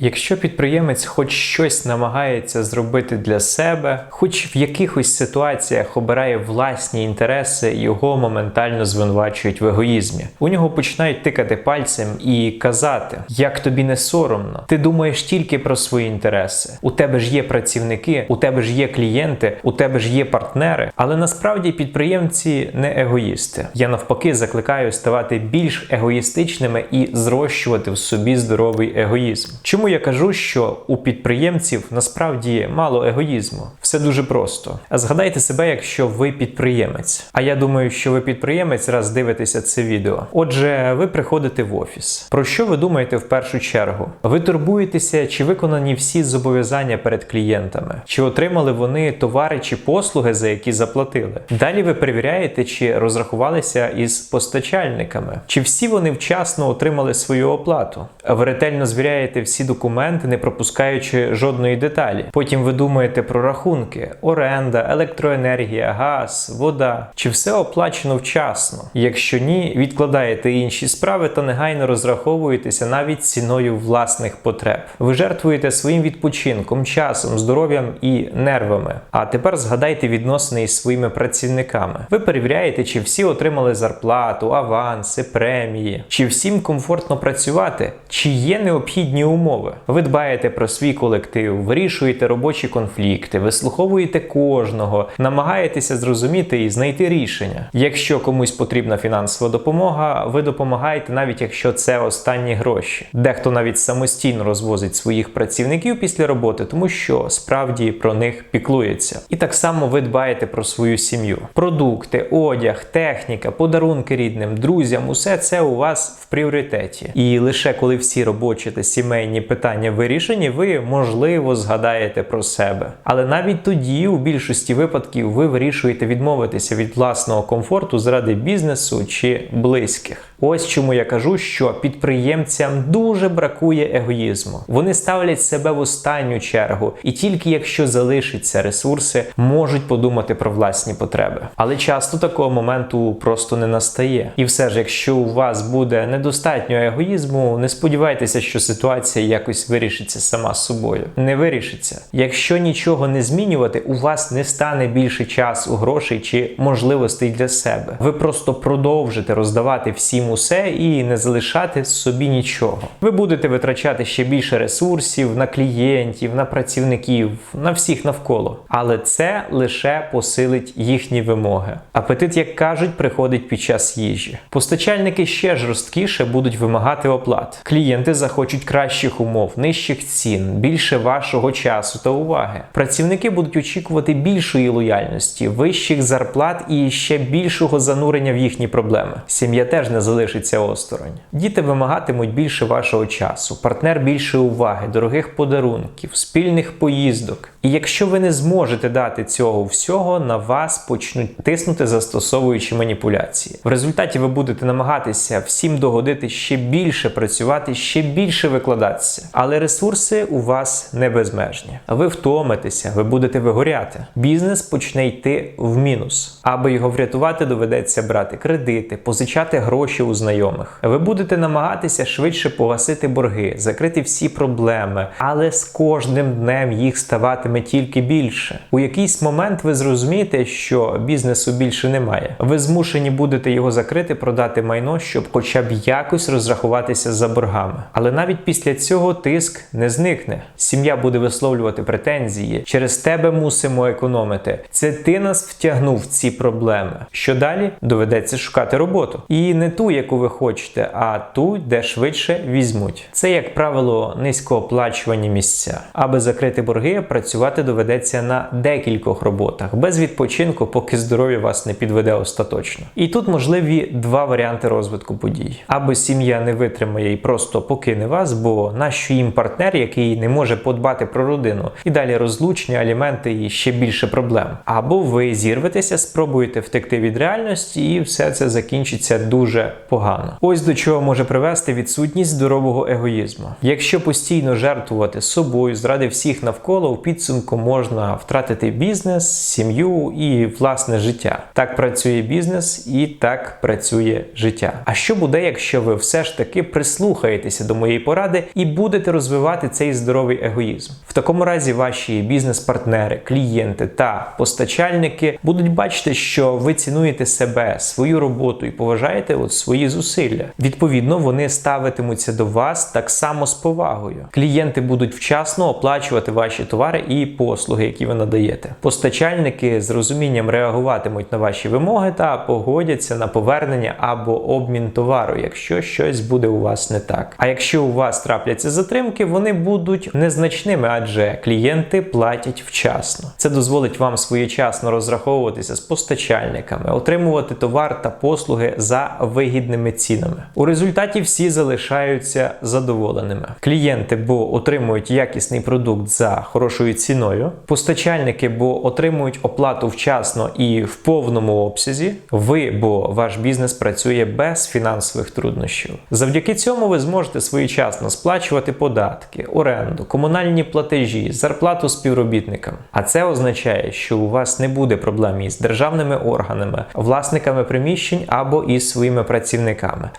Якщо підприємець хоч щось намагається зробити для себе, хоч в якихось ситуаціях обирає власні інтереси, його моментально звинувачують в егоїзмі. У нього починають тикати пальцем і казати: як тобі не соромно, ти думаєш тільки про свої інтереси. У тебе ж є працівники, у тебе ж є клієнти, у тебе ж є партнери. Але насправді підприємці не егоїсти. Я навпаки закликаю ставати більш егоїстичними і зрощувати в собі здоровий егоїзм. Чому я кажу, що у підприємців насправді мало егоїзму? Все дуже просто. А згадайте себе, якщо ви підприємець. А я думаю, що ви підприємець, раз дивитеся це відео. Отже, ви приходите в офіс. Про що ви думаєте в першу чергу? Ви турбуєтеся, чи виконані всі зобов'язання перед клієнтами, чи отримали вони товари чи послуги, за які заплатили. Далі ви перевіряєте, чи розрахувалися із постачальниками, чи всі вони вчасно отримали свою оплату. Ви ретельно звіряєте всі документи, не пропускаючи жодної деталі. Потім ви думаєте про рахунки: оренда, електроенергія, газ, вода. Чи все оплачено вчасно? Якщо ні, відкладаєте інші справи та негайно розраховуєтеся навіть ціною власних потреб. Ви жертвуєте своїм відпочинком, часом, здоров'ям і нервами. А тепер згадайте відносини із своїми працівниками. Ви перевіряєте, чи всі отримали зарплату, аванси, премії, чи всім комфортно працювати, чи є необхідні умови. Ви дбаєте про свій колектив, вирішуєте робочі конфлікти, вислуховуєте кожного, намагаєтеся зрозуміти і знайти рішення. Якщо комусь потрібна фінансова допомога, ви допомагаєте, навіть якщо це останні гроші. Дехто навіть самостійно розвозить своїх працівників після роботи, тому що справді про них піклується. І так само ви дбаєте про свою сім'ю. Продукти, одяг, техніка, подарунки рідним, друзям усе це у вас в пріоритеті. І лише коли всі робочі та сімейні питання вирішені, ви можливо згадаєте про себе. Але навіть тоді, у більшості випадків, ви вирішуєте відмовитися від власного комфорту заради бізнесу чи близьких. Ось чому я кажу, що підприємцям дуже бракує егоїзму. Вони ставлять себе в останню чергу, і тільки якщо залишаться ресурси, можуть подумати про власні потреби. Але часто такого моменту просто не настає. І все ж, якщо у вас буде недостатньо егоїзму, не сподівайтеся, що ситуація якось вирішиться сама собою. Не вирішиться. Якщо нічого не змінювати, у вас не стане більше часу, грошей чи можливостей для себе. Ви просто продовжите роздавати всім усе і не залишати собі нічого. Ви будете витрачати ще більше ресурсів на клієнтів, на працівників, на всіх навколо. Але це лише посилить їхні вимоги. Апетит, як кажуть, приходить під час їжі. Постачальники ще жорсткіше будуть вимагати оплат. Клієнти захочуть кращих умов, нижчих цін, більше вашого часу та уваги. Працівники будуть очікувати більшої лояльності, вищих зарплат і ще більшого занурення в їхні проблеми. Сім'я теж не залишиться осторонь. Діти вимагатимуть більше вашого часу, партнер більше уваги, дорогих подарунків, спільних поїздок. І якщо ви не зможете дати цього всього, на вас почнуть тиснути, застосовуючи маніпуляції. В результаті ви будете намагатися всім догодити ще більше працювати, ще більше викладатися. Але ресурси у вас не безмежні. Ви втомитеся, ви будете вигоряти. Бізнес почне йти в мінус. Аби його врятувати, доведеться брати кредити, позичати гроші у знайомих. Ви будете намагатися швидше погасити борги, закрити всі проблеми, але з кожним днем їх ставатиме тільки більше. У якийсь момент ви зрозумієте, що бізнесу більше немає. Ви змушені будете його закрити, продати майно, щоб хоча б якось розрахуватися за боргами. Але навіть після цього тиск не зникне. Сім'я буде висловлювати претензії. Через тебе мусимо економити. Це ти нас втягнув в ці проблеми. Що далі? Доведеться шукати роботу. І не ту, яку ви хочете, а ту, де швидше візьмуть. Це, як правило, низькооплачувані місця. Аби закрити борги, працювати доведеться на декількох роботах, без відпочинку, поки здоров'я вас не підведе остаточно. І тут можливі два варіанти розвитку подій. Або сім'я не витримає і просто покине вас, бо нащо їм партнер, який не може подбати про родину, і далі розлучення, аліменти і ще більше проблем. Або ви зірветеся, спробуєте втекти від реальності, і все це закінчиться дуже погано. Ось до чого може привести відсутність здорового егоїзму. Якщо постійно жертвувати собою, зради всіх навколо, підсумку підсумку можна втратити бізнес, сім'ю і власне життя. Так працює бізнес і так працює життя. А що буде, якщо ви все ж таки прислухаєтеся до моєї поради і будете розвивати цей здоровий егоїзм? В такому разі ваші бізнес-партнери, клієнти та постачальники будуть бачити, що ви цінуєте себе, свою роботу і поважаєте от свої зусилля. Відповідно, вони ставитимуться до вас так само з повагою. Клієнти будуть вчасно оплачувати ваші товари і послуги, які ви надаєте. Постачальники з розумінням реагуватимуть на ваші вимоги та погодяться на повернення або обмін товару, якщо щось буде у вас не так. А якщо у вас трапляться затримки, вони будуть незначними, адже клієнти платять вчасно. Це дозволить вам своєчасно розраховуватися з постачальниками, отримувати товар та послуги за вигідними цінами. У результаті всі залишаються задоволеними. Клієнти, бо отримують якісний продукт за хорошою ціною, постачальники, бо отримують оплату вчасно і в повному обсязі. Ви, бо ваш бізнес працює без фінансових труднощів. Завдяки цьому ви зможете своєчасно сплачувати податки, оренду, комунальні платежі, зарплату співробітникам. А це означає, що у вас не буде проблем із державними органами, власниками приміщень або із своїми працівниками.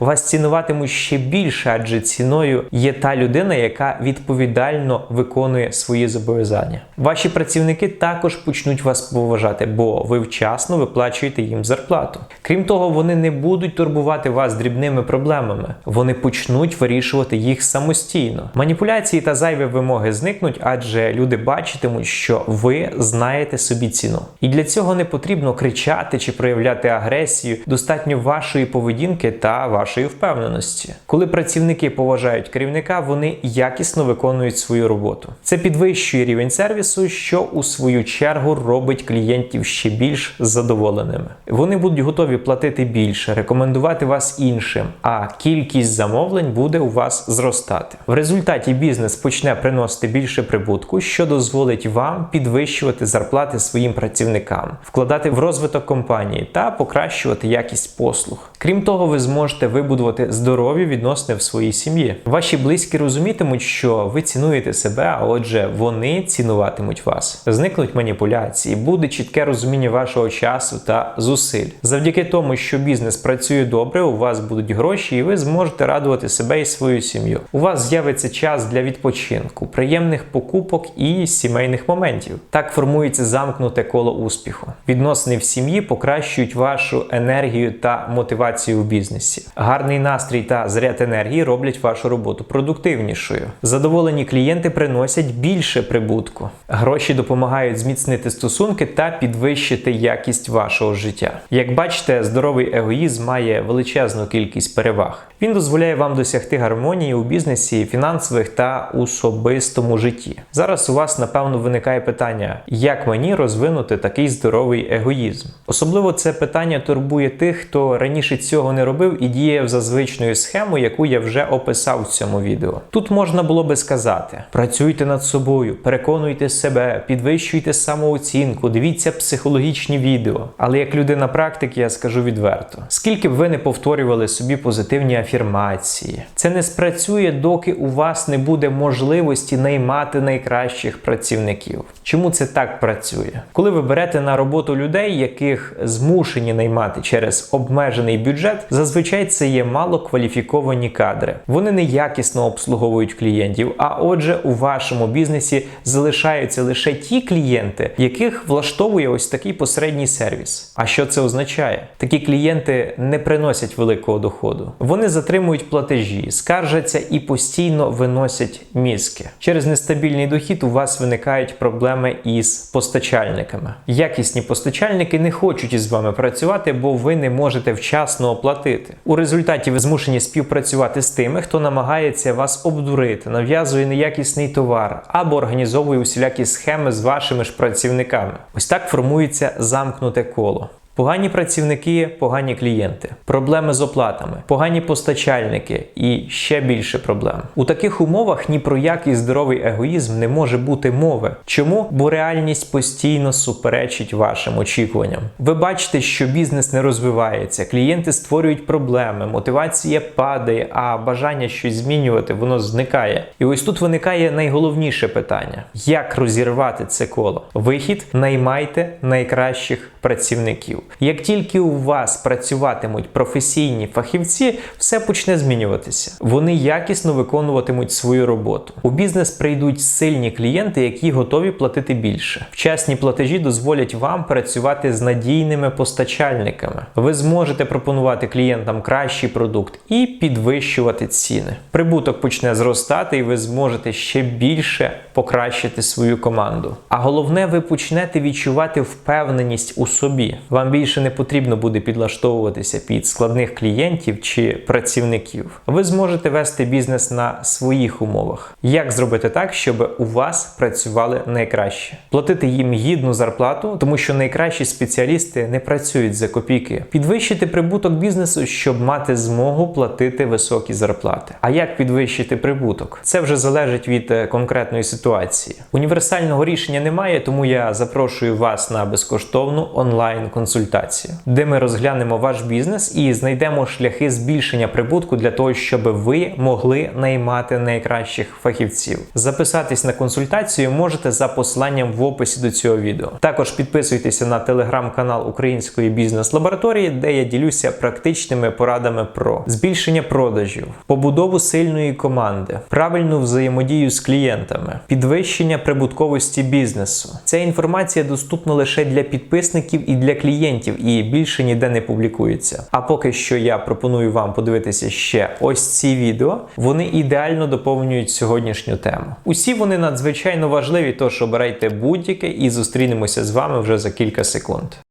Вас цінуватимуть ще більше, адже ціною є та людина, яка відповідально виконує свої зобов'язання. Ваші працівники також почнуть вас поважати, бо ви вчасно виплачуєте їм зарплату. Крім того, вони не будуть турбувати вас дрібними проблемами. Вони почнуть вирішувати їх самостійно. Маніпуляції та зайві вимоги зникнуть, адже люди бачитимуть, що ви знаєте собі ціну. І для цього не потрібно кричати чи проявляти агресію. Достатньо вашої поведінки та вашої впевненості. Коли працівники поважають керівника, вони якісно виконують свою роботу. Це підвищує рівень сервісу, що у свою чергу робить клієнтів ще більш задоволеними. Вони будуть готові платити більше, рекомендувати вас іншим, а кількість замовлень буде у вас зростати. В результаті бізнес почне приносити більше прибутку, що дозволить вам підвищувати зарплати своїм працівникам, вкладати в розвиток компанії та покращувати якість послуг. Крім того, ви зможете вибудувати здорові відносини в своїй сім'ї. Ваші близькі розумітимуть, що ви цінуєте себе, а отже, вони цінуватимуть вас. Зникнуть маніпуляції, буде чітке розуміння вашого часу та зусиль. Завдяки тому, що бізнес працює добре, у вас будуть гроші, і ви зможете радувати себе і свою сім'ю. У вас з'явиться час для відпочинку, приємних покупок і сімейних моментів. Так формується замкнуте коло успіху. Відносини в сім'ї покращують вашу енергію та мотивацію в бізнесі. Гарний настрій та заряд енергії роблять вашу роботу продуктивнішою. Задоволені клієнти приносять більше прибутку. Гроші допомагають зміцнити стосунки та підвищити якість вашого життя. Як бачите, здоровий егоїзм має величезну кількість переваг. Він дозволяє вам досягти гармонії у бізнесі, фінансових та особистому житті. Зараз у вас напевно виникає питання, як мені розвинути такий здоровий егоїзм. Особливо це питання турбує тих, хто раніше цього не робив і діяв за звичною схемою, яку я вже описав в цьому відео. Тут можна було би сказати: працюйте над собою, переконуйте себе, підвищуйте самооцінку, дивіться психологічні відео. Але як людина практики, я скажу відверто: скільки б ви не повторювали собі позитивні афірмації, це не спрацює, доки у вас не буде можливості наймати найкращих працівників. Чому це так працює? Коли ви берете на роботу людей, яких змушені наймати через обмежений бюджет, зазвичай це є малокваліфіковані кадри. Вони неякісно обслуговують клієнтів. А отже, у вашому бізнесі залишаються лише ті клієнти, яких влаштовує ось такий посередній сервіс. А що це означає? Такі клієнти не приносять великого доходу. Вони затримують платежі, скаржаться і постійно виносять мізки. Через нестабільний дохід у вас виникають проблеми із постачальниками. Якісні постачальники не хочуть із вами працювати, бо ви не можете вчасно оплатити. У результаті ви змушені співпрацювати з тими, хто намагається вас обдурити, нав'язує неякісний товар або організовує усілякі схеми з вашими ж працівниками. Ось так формується замкнуте коло. Погані працівники, погані клієнти, проблеми з оплатами, погані постачальники і ще більше проблем. У таких умовах ні про який здоровий егоїзм не може бути мови. Чому? Бо реальність постійно суперечить вашим очікуванням. Ви бачите, що бізнес не розвивається, клієнти створюють проблеми, мотивація падає, а бажання щось змінювати воно зникає. І ось тут виникає найголовніше питання: як розірвати це коло? Вихід наймайте найкращих працівників. Як тільки у вас працюватимуть професійні фахівці, все почне змінюватися. Вони якісно виконуватимуть свою роботу. У бізнес прийдуть сильні клієнти, які готові платити більше. Вчасні платежі дозволять вам працювати з надійними постачальниками. Ви зможете пропонувати клієнтам кращий продукт і підвищувати ціни. Прибуток почне зростати, і ви зможете ще більше покращити свою команду. А головне, ви почнете відчувати впевненість у собі. Вам більше не потрібно буде підлаштовуватися під складних клієнтів чи працівників. Ви зможете вести бізнес на своїх умовах. Як зробити так, щоб у вас працювали найкраще? Платити їм гідну зарплату, тому що найкращі спеціалісти не працюють за копійки. Підвищити прибуток бізнесу, щоб мати змогу платити високі зарплати. А як підвищити прибуток? Це вже залежить від е, конкретної ситуації. Універсального рішення немає, тому я запрошую вас на безкоштовну онлайн-консультацію, де ми розглянемо ваш бізнес і знайдемо шляхи збільшення прибутку для того, щоб ви могли наймати найкращих фахівців. Записатись на консультацію можете за посиланням в описі до цього відео. Також підписуйтеся на телеграм-канал Української бізнес-лабораторії, де я ділюся практичними порадами про збільшення продажів, побудову сильної команди, правильну взаємодію з клієнтами, підвищення прибутковості бізнесу. Ця інформація доступна лише для підписників і для клієнтів, і більше ніде не публікується. А поки що я пропоную вам подивитися ще ось ці відео. Вони ідеально доповнюють сьогоднішню тему. Усі вони надзвичайно важливі, тож обирайте будь-яке і зустрінемося з вами вже за кілька секунд.